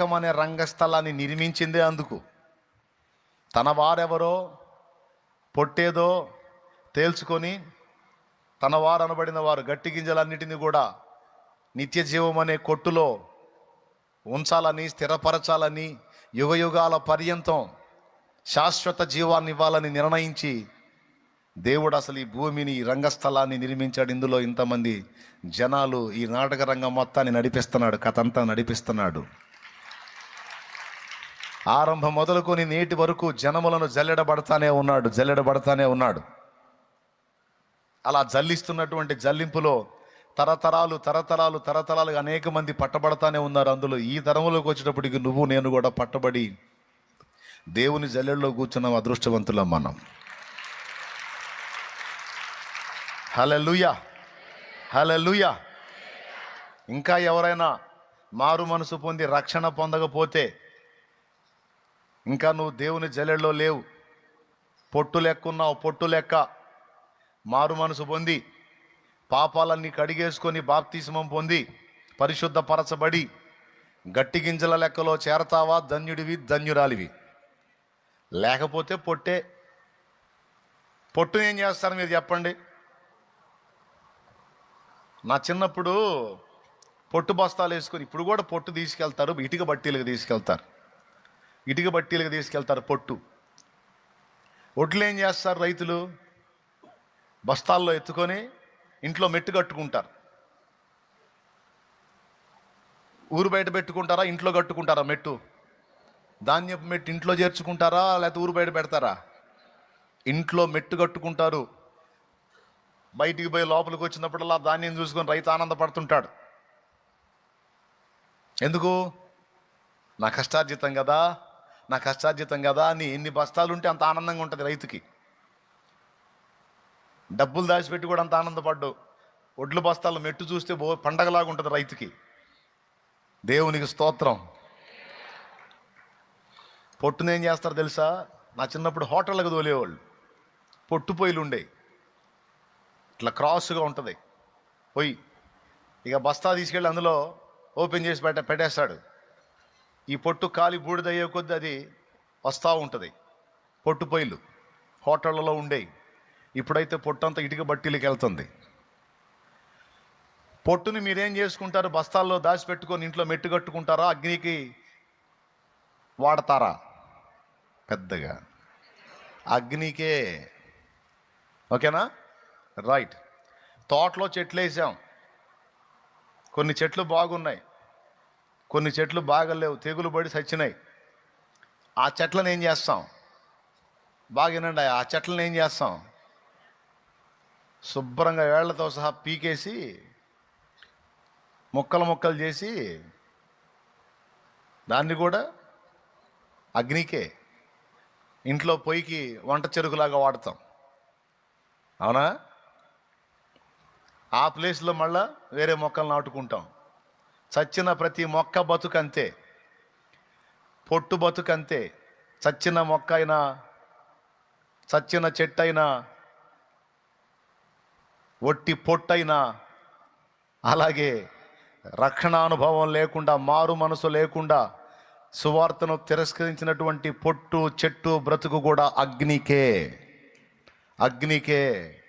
అనే రంగస్థలాన్ని నిర్మించిందే అందుకు. తన వారెవరో పొట్టేదో తేల్చుకొని తన వారు అనబడిన వారు గట్టి గింజలన్నిటిని కూడా నిత్య జీవం అనే కొట్టులో ఉంచాలని స్థిరపరచాలని యుగయుగాల పర్యంతం శాశ్వత జీవాన్ని ఇవ్వాలని నిర్ణయించి దేవుడు అసలు ఈ భూమిని ఈ రంగస్థలాన్ని నిర్మించాడు. ఇందులో ఇంతమంది జనాలు ఈ నాటక రంగం మొత్తాన్ని నడిపిస్తున్నాడు కథ అంతా నడిపిస్తున్నాడు. ఆరంభం మొదలుకొని నేటి వరకు జనములను జల్లెడబడతానే ఉన్నాడు జల్లెడబడతానే ఉన్నాడు. అలా జల్లిస్తున్నటువంటి జల్లింపులో తరతరాలు తరతరాలు తరతరాలుగా అనేక మంది పట్టబడతానే ఉన్నారు. అందులో ఈ తరములోకి వచ్చేటప్పటికి నువ్వు నేను కూడా పట్టబడి దేవుని జల్లెడలో కూర్చున్నాం అదృష్టవంతులం మనం. హలలుయా హలలుయా ఇంకా ఎవరైనా మారు మనసు పొంది రక్షణ పొందకపోతే ఇంకా నువ్వు దేవుని జల్లెడలో లేవు. పొట్టు లెక్కున్నావు పొట్టు లెక్క. మారు మనసు పొంది పాపాలన్నీ కడిగేసుకొని బాప్తిస్మం పొంది పరిశుద్ధపరచబడి గట్టి గింజల లెక్కలో చేరతావా? ధన్యుడివి ధన్యురాలివి. లేకపోతే పొట్టే. పొట్టు ఏం చేస్తారు మీరు చెప్పండి? నా చిన్నప్పుడు పొట్టు బస్తాలు వేసుకొని ఇప్పుడు కూడా పొట్టు తీసుకెళ్తారు ఇటుక బట్టీలకు తీసుకెళ్తారు. ఇటుక బట్టీలకు తీసుకెళ్తారు పొట్టు. ఒడ్లు ఏం చేస్తారు రైతులు? బస్తాల్లో ఎత్తుకొని ఇంట్లో మెట్టు కట్టుకుంటారు. ఊరు బయట పెట్టుకుంటారా? ఇంట్లో కట్టుకుంటారా మెట్టు? ధాన్యపు మెట్టు ఇంట్లో చేర్చుకుంటారా? లేకపోతే ఊరు బయట పెడతారా? ఇంట్లో మెట్టు కట్టుకుంటారు. బయటికి పోయి లోపలికి వచ్చినప్పుడల్లా ధాన్యం చూసుకొని రైతు ఆనందపడుతుంటాడు. ఎందుకు? నా కష్టార్జితం కదా. నా కష్టార్జితం కదా అని ఎన్ని బస్తాలు ఉంటే అంత ఆనందంగా ఉంటుంది రైతుకి. డబ్బులు దాచిపెట్టి కూడా అంత ఆనందపడ్డు ఒడ్లు బస్తాలు మెట్టు చూస్తే బో పండగలాగా ఉంటుంది రైతుకి. దేవునికి స్తోత్రం. పొట్టును ఏం చేస్తారు తెలుసా? నా చిన్నప్పుడు హోటళ్ళకు తోలేవాళ్ళు. పొట్టు పొయ్యిలు ఉండేవి ఇట్లా క్రాస్గా ఉంటుంది. పొయ్యి ఇక బస్తా తీసుకెళ్ళి అందులో ఓపెన్ చేసి పెట్ట పెట్టేస్తాడు. ఈ పొట్టు కాలి బూడిదయ్యే కొద్ది అది వస్తూ ఉంటుంది. పొట్టు పొయ్యిలు హోటళ్ళలో ఉండేవి ఇప్పుడైతే పొట్టు అంతా ఇటుక బట్టీలకి వెళ్తుంది. పొట్టుని మీరేం చేసుకుంటారు? బస్తాల్లో దాచిపెట్టుకొని ఇంట్లో మెట్టు కట్టుకుంటారా? అగ్నికి వాడతారా? పెద్దగా. అగ్నికే. ఓకేనా? రైట్. తోటలో చెట్లు వేసాం. కొన్ని చెట్లు బాగున్నాయి. కొన్ని చెట్లు బాగలేవు తెగులు పడి చచ్చినాయి ఆ చెట్లను ఏం చేస్తాం? బాగానండి ఆ చెట్లను ఏం చేస్తాం? శుభ్రంగా వేళ్ళతో సహా పీకేసి ముక్కలు ముక్కలు చేసి దాన్ని కూడా అగ్నికే ఇంట్లో పొయ్యికి వంట చెరుకులాగా వాడతాం. అవునా? ఆ ప్లేస్లో మళ్ళా వేరే మొక్కలు నాటుకుంటాం. చచ్చిన ప్రతి మొక్క బతుకంతే. పొట్టు బతుకంతే. చచ్చిన మొక్క అయినా చచ్చిన చెట్టు అయినా ఒట్టి పొట్టైనా అలాగే రక్షణానుభవం లేకుండా మారు మనసు లేకుండా సువార్తను తిరస్కరించినటువంటి పొట్టు చెట్టు బ్రతుకు కూడా అగ్నికే. అగ్నికే.